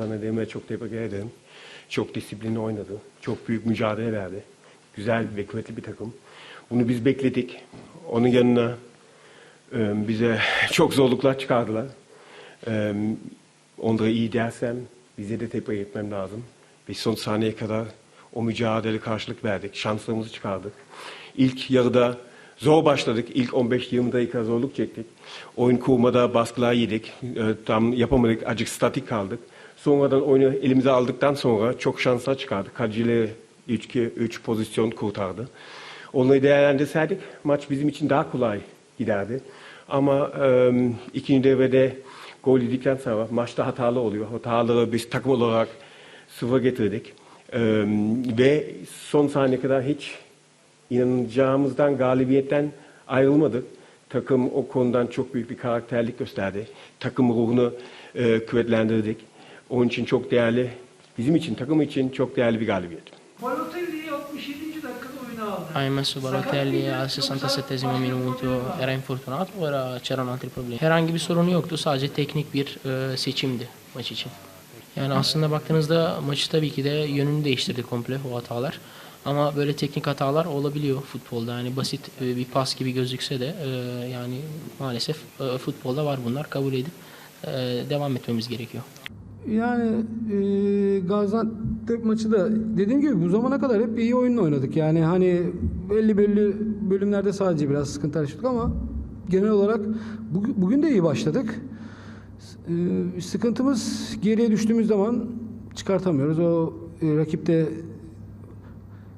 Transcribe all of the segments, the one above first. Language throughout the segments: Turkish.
Adana Demir'e çok tebrik ederim. Çok disiplinli oynadı. Çok büyük mücadele verdi. Güzel ve kuvvetli bir takım. Bunu biz bekledik. Onun yanına e, bize çok zorluklar çıkardılar. E, onlara iyi dersem bize de tebrik etmem lazım. Biz son saniyeye kadar o mücadele karşılık verdik. Şanslarımızı çıkardık. İlk yarıda zor başladık. İlk 15-20 dakika zorluk çektik. Oyun kurmada baskılar yedik. E, tam yapamadık. Acık statik kaldık. Sonradan oyunu elimize aldıktan sonra çok şanslar çıkardık. Kalecileri 3 pozisyon kurtardı. Onları değerlendirseydik maç bizim için daha kolay giderdi. Ama e, ikinci devrede gol yedikten sonra maçta hatalı oluyor. Hataları biz takım olarak sıfır getirdik. E, ve son saniye kadar hiç inanacağımızdan galibiyetten ayrılmadık. Takım o konudan çok büyük bir karakterlik gösterdi. Takım ruhunu e, kuvvetlendirdik. Onun için çok değerli, bizim için, takım için çok değerli bir galibiyet. Balotelli'yi 67. dakikada oyuna aldı. Hai messo Balotelli al 67 minuto, era infortunato o era, c'erano altri problemi? Herhangi bir sorunu yoktu, sadece teknik bir e, seçimdi maç için. Yani aslında baktığınızda maçı tabii ki de yönünü değiştirdi komple o hatalar. Ama böyle teknik hatalar olabiliyor futbolda. Yani basit e, bir pas gibi gözükse de e, yani maalesef e, futbolda var bunlar kabul edip e, devam etmemiz gerekiyor. Yani e, Gaziantep maçı da dediğim gibi bu zamana kadar hep iyi oyunla oynadık. Yani hani belli belli bölümlerde sadece biraz sıkıntı yaşadık ama genel olarak bugün, bugün de iyi başladık. E, sıkıntımız geriye düştüğümüz zaman çıkartamıyoruz. O e, rakipte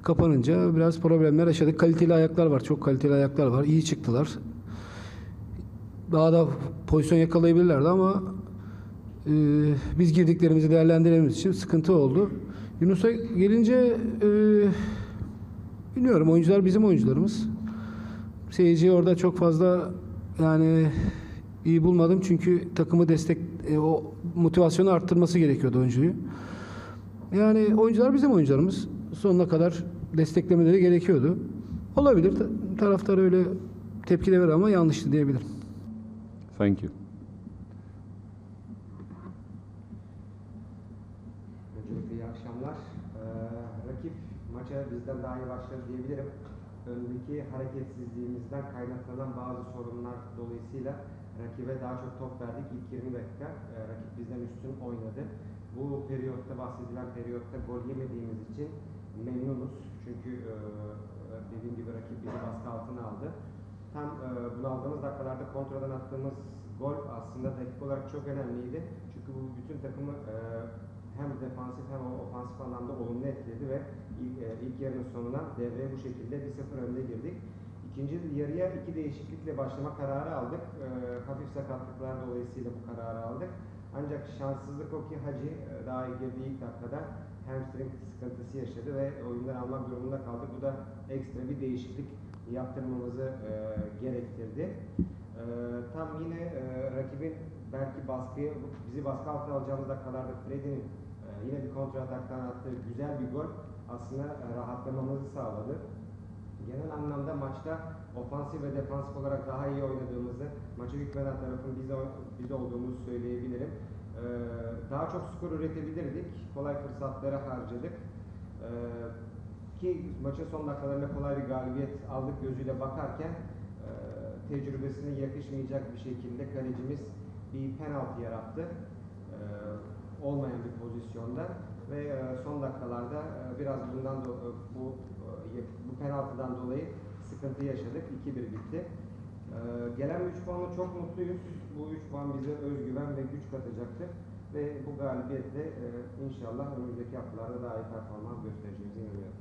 kapanınca biraz problemler yaşadık. Kaliteli ayaklar var. Çok kaliteli ayaklar var. İyi çıktılar. Daha da pozisyon yakalayabilirlerdi ama ee, biz girdiklerimizi değerlendirememiz için sıkıntı oldu. Yunus'a gelince e, bilmiyorum oyuncular bizim oyuncularımız. Seyirciyi orada çok fazla yani iyi bulmadım çünkü takımı destek e, o motivasyonu arttırması gerekiyordu oyuncuyu. Yani oyuncular bizim oyuncularımız. Sonuna kadar desteklemeleri gerekiyordu. Olabilir. Ta- Taraftar öyle tepki de verir ama yanlıştı diyebilirim. Thank you. Öncelikle iyi akşamlar. Ee, rakip maça bizden daha iyi başladı diyebilirim. Öndeki hareketsizliğimizden kaynaklanan bazı sorunlar dolayısıyla rakibe daha çok top verdik. İlk 20 dakika e, rakip bizden üstün oynadı. Bu periyotta bahsedilen periyotta gol yemediğimiz için memnunuz. Çünkü e, dediğim gibi rakip bizi baskı altına aldı. Tam e, bunu aldığımız dakikalarda kontrolden attığımız gol aslında dakika olarak çok önemliydi. Çünkü bu bütün takımı e, defansif hem ofansif anlamda olumlu etkiledi ve ilk, e, ilk yarının sonuna devreye bu şekilde 1-0 önde girdik. İkinci yarıya iki değişiklikle başlama kararı aldık. E, hafif sakatlıklar dolayısıyla bu kararı aldık. Ancak şanssızlık o ki Hacı e, daha girdiği ilk dakikada hamstring sıkıntısı yaşadı ve oyundan almak durumunda kaldık. Bu da ekstra bir değişiklik yaptırmamızı e, gerektirdi. E, tam yine e, rakibin belki baskıyı, bizi baskı altına alacağımız dakikalarda Fred'in e, yine bir kontra ataktan attığı güzel bir gol aslında e, rahatlamamızı sağladı. Genel anlamda maçta ofansif ve defansif olarak daha iyi oynadığımızı, maçı hükmeden tarafın biz, biz olduğumuzu söyleyebilirim. E, daha çok skor üretebilirdik. Kolay fırsatları harcadık. E, ki maçın son dakikalarında kolay bir galibiyet aldık gözüyle bakarken tecrübesine yakışmayacak bir şekilde kalecimiz bir penaltı yarattı. Olmayan bir pozisyonda ve e, son dakikalarda e, biraz bundan do- e, bu bu penaltıdan dolayı sıkıntı yaşadık. 2-1 bitti. Gelen 3 puanla çok mutluyuz. Bu 3 puan bize özgüven ve güç katacaktır. Ve bu galibiyetle inşallah önümüzdeki haftalarda daha iyi performans göstereceğimize inanıyorum.